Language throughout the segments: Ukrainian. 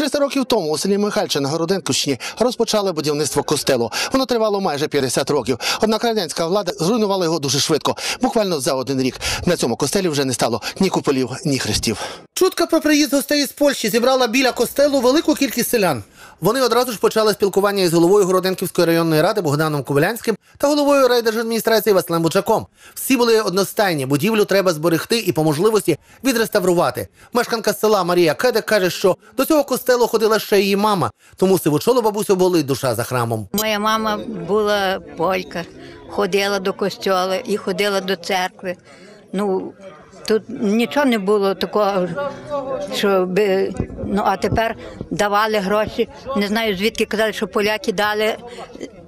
300 років тому у селі Михальче на Городенківщині розпочали будівництво костелу. Воно тривало майже 50 років. Однак радянська влада зруйнувала його дуже швидко, буквально за один рік. На цьому костелі вже не стало ні куполів, ні хрестів. Чутка про приїзд гостей з Польщі зібрала біля костелу велику кількість селян. Вони одразу ж почали спілкування із головою Городенківської районної ради Богданом Ковалянським та головою райдержадміністрації Василем Бучаком. Всі були одностайні. Будівлю треба зберегти і по можливості відреставрувати. Мешканка села Марія Кедек каже, що до цього костелу ходила ще її мама, тому сивочолу бабусю болить душа за храмом. Моя мама була полька, ходила до костьола і ходила до церкви. Ну, тут нічого не було такого, щоб. Ну, а тепер давали гроші. Не знаю, звідки казали, що поляки дали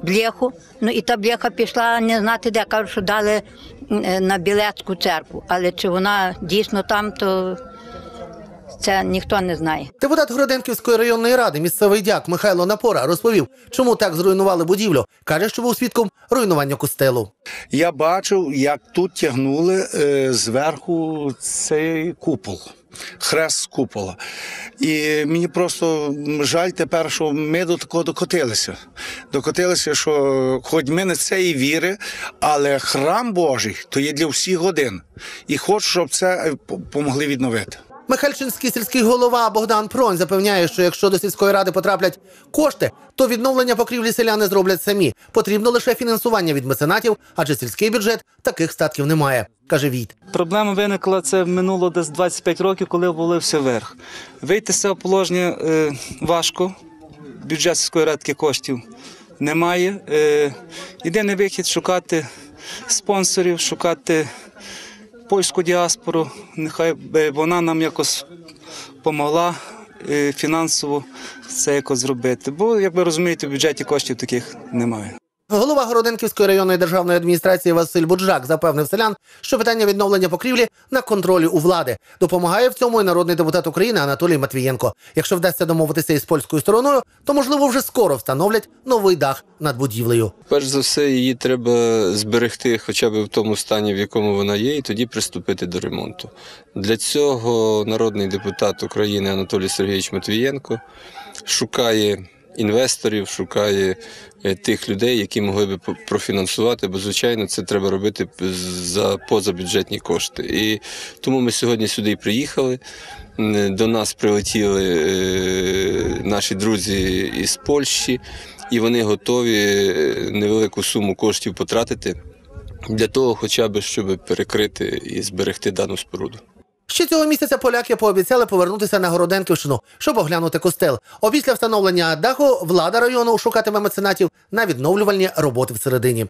бляху. Ну і та бляха пішла не знати де. Кажуть, що дали е, на Білецьку церкву. Але чи вона дійсно там, то це ніхто не знає. Депутат Городенківської районної ради, місцевий дяк Михайло Напора розповів, чому так зруйнували будівлю. Каже, що був свідком руйнування костелу. Я бачив, як тут тягнули е, зверху цей купол. Хрест з купола. І мені просто жаль тепер, що ми до такого докотилися. Докотилися, що хоч ми не цієї віри, але храм Божий то є для всіх годин. І хочу, щоб це е, помогли відновити. Михальчинський сільський голова Богдан Пронь запевняє, що якщо до сільської ради потраплять кошти, то відновлення покрівлі селяни зроблять самі. Потрібно лише фінансування від меценатів, адже сільський бюджет таких статків не має, каже Війт. Проблема виникла це минуло десь 25 років, коли обвалився верх. Вийти з цього положення е, важко. Бюджет сільської радки коштів немає. Е, єдиний вихід шукати спонсорів, шукати польську діаспору. Нехай вона нам якось допомогла е, фінансово це якось зробити. Бо, як ви розумієте, в бюджеті коштів таких немає. Голова Городенківської районної державної адміністрації Василь Буджак запевнив селян, що питання відновлення покрівлі на контролі у влади. Допомагає в цьому і народний депутат України Анатолій Матвієнко. Якщо вдасться домовитися із польською стороною, то можливо вже скоро встановлять новий дах над будівлею. Перш за все, її треба зберегти хоча б в тому стані, в якому вона є, і тоді приступити до ремонту. Для цього народний депутат України Анатолій Сергійович Матвієнко шукає інвесторів, шукає е, тих людей, які могли би профінансувати, бо звичайно це треба робити за позабюджетні кошти. І тому ми сьогодні сюди і приїхали. До нас прилетіли е, наші друзі із Польщі, і вони готові е, невелику суму коштів потратити для того, хоча б щоб перекрити і зберегти дану споруду. Ще цього місяця поляки пообіцяли повернутися на Городенківщину, щоб оглянути костел. Опісля встановлення даху влада району шукатиме меценатів на відновлювальні роботи всередині.